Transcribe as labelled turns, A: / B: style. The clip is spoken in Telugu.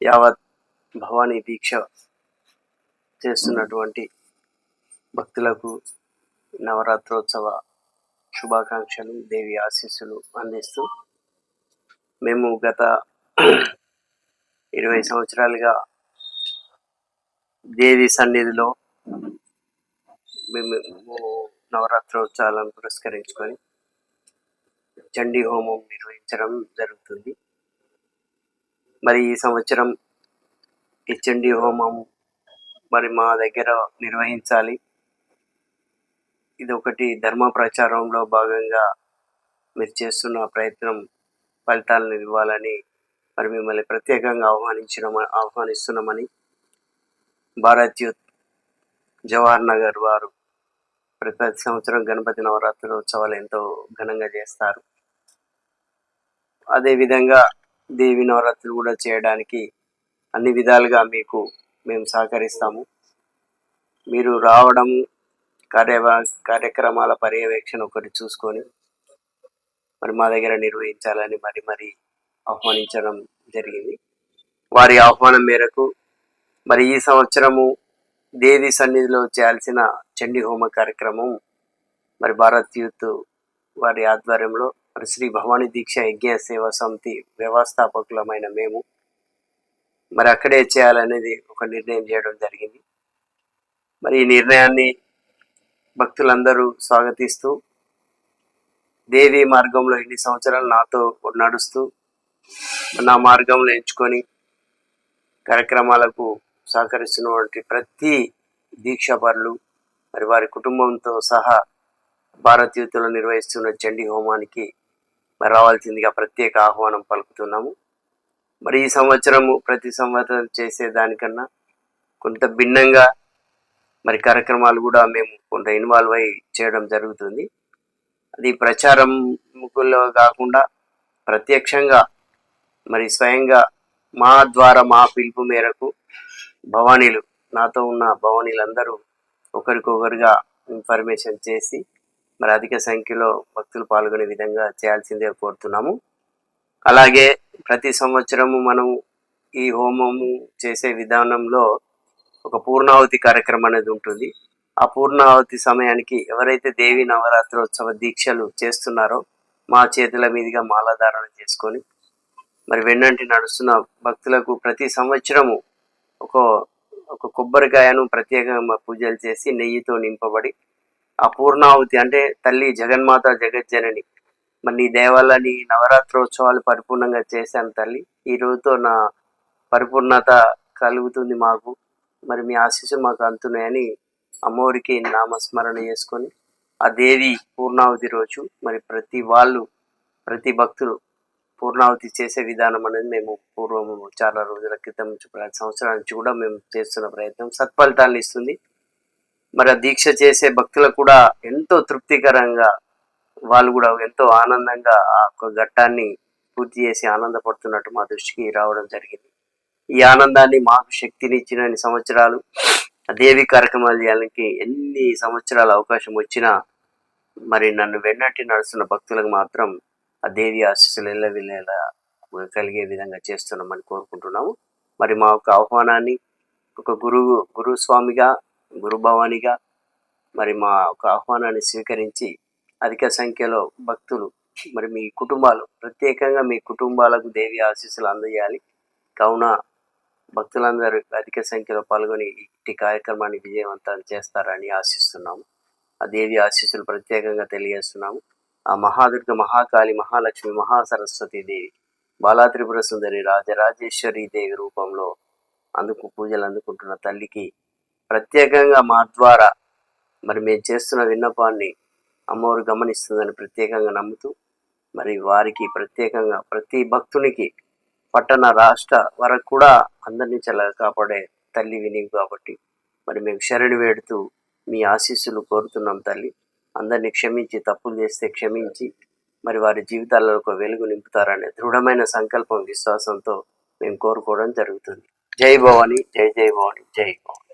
A: యావత్ భవానీ దీక్ష చేస్తున్నటువంటి భక్తులకు నవరాత్రోత్సవ శుభాకాంక్షలు దేవి ఆశీస్సులు అందిస్తూ మేము గత ఇరవై సంవత్సరాలుగా దేవి సన్నిధిలో మేము నవరాత్రోత్సవాలను పురస్కరించుకొని చండీ హోమం నిర్వహించడం జరుగుతుంది. మరి ఈ సంవత్సరం ఈ హోమం మరి మా దగ్గర నిర్వహించాలి. ఇది ఒకటి ధర్మ ప్రచారంలో భాగంగా మీరు చేస్తున్న ప్రయత్నం ఫలితాలను ఇవ్వాలని మరి మిమ్మల్ని ప్రత్యేకంగా ఆహ్వానించిన ఆహ్వానిస్తున్నామని భారత్ యూత్ జవహర్ నగర్ వారు ప్రతి సంవత్సరం గణపతి నవరాత్రి ఉత్సవాలు ఎంతో ఘనంగా చేస్తారు. అదేవిధంగా దేవి నవరాత్రులు కూడా చేయడానికి అన్ని విధాలుగా మీకు మేము సహకరిస్తాము. మీరు రావడం కార్య కార్యక్రమాల పర్యవేక్షణ ఒకటి చూసుకొని మరి మా దగ్గర నిర్వహించాలని మరి మరి ఆహ్వానించడం జరిగింది. వారి ఆహ్వానం మేరకు మరి ఈ సంవత్సరము దేవి సన్నిధిలో చేయాల్సిన చండీ హోమ కార్యక్రమం మరి భారత్ యూత్ వారి ఆధ్వర్యంలో శ్రీ భవానీ దీక్ష యజ్ఞ సేవ సమితి వ్యవస్థాపకులమైన మేము మరి అక్కడే చేయాలనేది ఒక నిర్ణయం చేయడం జరిగింది. మరి ఈ నిర్ణయాన్ని భక్తులందరూ స్వాగతిస్తూ దేవి మార్గంలో ఇన్ని సంవత్సరాలు నాతో నడుస్తూ నా మార్గంలో ఎంచుకొని కార్యక్రమాలకు సహకరిస్తున్నటువంటి ప్రతి దీక్షాపరులు మరి వారి కుటుంబంతో సహా భారతీయుతులు నిర్వహిస్తున్న చండీ హోమానికి మరి రావాల్సిందిగా ప్రత్యేక ఆహ్వానం పలుకుతున్నాము. మరి ఈ సంవత్సరము ప్రతి సంవత్సరం చేసే దానికన్నా కొంత భిన్నంగా మరి కార్యక్రమాలు కూడా మేము కొంత ఇన్వాల్వ్ అయి చేయడం జరుగుతుంది. అది ప్రచారం కాకుండా ప్రత్యక్షంగా మరి స్వయంగా మా ద్వారా మా పిలుపు మేరకు భవానీలు నాతో ఉన్న భవానీలందరూ ఒకరికొకరుగా ఇన్ఫర్మేషన్ చేసి మరి అధిక సంఖ్యలో భక్తులు పాల్గొనే విధంగా చేయాల్సిందే కోరుతున్నాము. అలాగే ప్రతి సంవత్సరము మనం ఈ హోమము చేసే విధానంలో ఒక పూర్ణావతి కార్యక్రమం అనేది ఉంటుంది. ఆ పూర్ణావతి సమయానికి ఎవరైతే దేవి నవరాత్రోత్సవ దీక్షలు చేస్తున్నారో మా చేతుల మీదుగా మాలాధారణ చేసుకొని మరి వెన్నంటి నడుస్తున్న భక్తులకు ప్రతి సంవత్సరము ఒక ఒక కొబ్బరికాయను ప్రత్యేకంగా పూజలు చేసి నెయ్యితో నింపబడి ఆ పూర్ణాహుతి అంటే తల్లి జగన్మాత జగజ్జనని. మరి నీ దేవాల నీ నవరాత్రోత్సవాలు పరిపూర్ణంగా చేశాను తల్లి. ఈ రోజుతో నా పరిపూర్ణత కలుగుతుంది మాకు. మరి మీ ఆశీస్సులు మాకు అందుతున్నాయని అమ్మవారికి నామస్మరణ చేసుకొని ఆ దేవి పూర్ణావతి రోజు మరి ప్రతి వాళ్ళు ప్రతి భక్తులు పూర్ణావతి చేసే విధానం అనేది మేము పూర్వం చాలా రోజుల క్రితం నుంచి ప్రతి సంవత్సరాల నుంచి కూడా మేము చేస్తున్న ప్రయత్నం. సత్ఫలితాలను ఇస్తుంది. మరి దీక్ష చేసే భక్తులకు కూడా ఎంతో తృప్తికరంగా వాళ్ళు కూడా ఎంతో ఆనందంగా ఆ ఒక ఘట్టాన్ని పూర్తి చేసి ఆనందపడుతున్నట్టు మా దృష్టికి రావడం జరిగింది. ఈ ఆనందాన్ని మాకు శక్తినిచ్చిన ఇన్ని సంవత్సరాలు ఆ దేవి కార్యక్రమాలు చేయడానికి ఎన్ని సంవత్సరాల అవకాశం వచ్చినా మరి నన్ను వెన్నట్టి నడుస్తున్న భక్తులకు మాత్రం ఆ దేవి ఆశీస్సులు ఎల్లవిల్లేలా కలిగే విధంగా చేస్తున్నామని కోరుకుంటున్నాము. మరి మా యొక్క ఆహ్వానాన్ని ఒక గురువు గురుస్వామిగా గురుభవానిగా మరి మా ఒక ఆహ్వానాన్ని స్వీకరించి అధిక సంఖ్యలో భక్తులు మరి మీ కుటుంబాలు ప్రత్యేకంగా మీ కుటుంబాలకు దేవి ఆశీస్సులు అందజేయాలి. కావున భక్తులందరూ అధిక సంఖ్యలో పాల్గొని ఇట్టి కార్యక్రమాన్ని విజయవంతం చేస్తారని ఆశిస్తున్నాము. ఆ దేవి ఆశీస్సులు ప్రత్యేకంగా తెలియజేస్తున్నాము. ఆ మహాదుర్గ మహాకాళి మహాలక్ష్మి మహాసరస్వతి దేవి బాలాత్రిపుర సుందరి రాజరాజేశ్వరి దేవి రూపంలో అందుకు పూజలు అందుకుంటున్న తల్లికి ప్రత్యేకంగా మా ద్వారా మరి మేము చేస్తున్న విన్నపాన్ని అమ్మవారు గమనిస్తుందని ప్రత్యేకంగా నమ్ముతూ మరి వారికి ప్రత్యేకంగా ప్రతి భక్తునికి పట్టణ రాష్ట్ర వరకు కూడా అందరినీ చల్ల కాపాడే తల్లి వినివి కాబట్టి మరి మేము శరణి వేడుతూ మీ ఆశీస్సులు కోరుతున్నాం తల్లి. అందరినీ క్షమించి తప్పులు చేస్తే క్షమించి మరి వారి జీవితాలలో ఒక వెలుగు నింపుతారనే దృఢమైన సంకల్పం విశ్వాసంతో మేము కోరుకోవడం జరుగుతుంది. జై భవాని జై జై భవాని జై భవాని.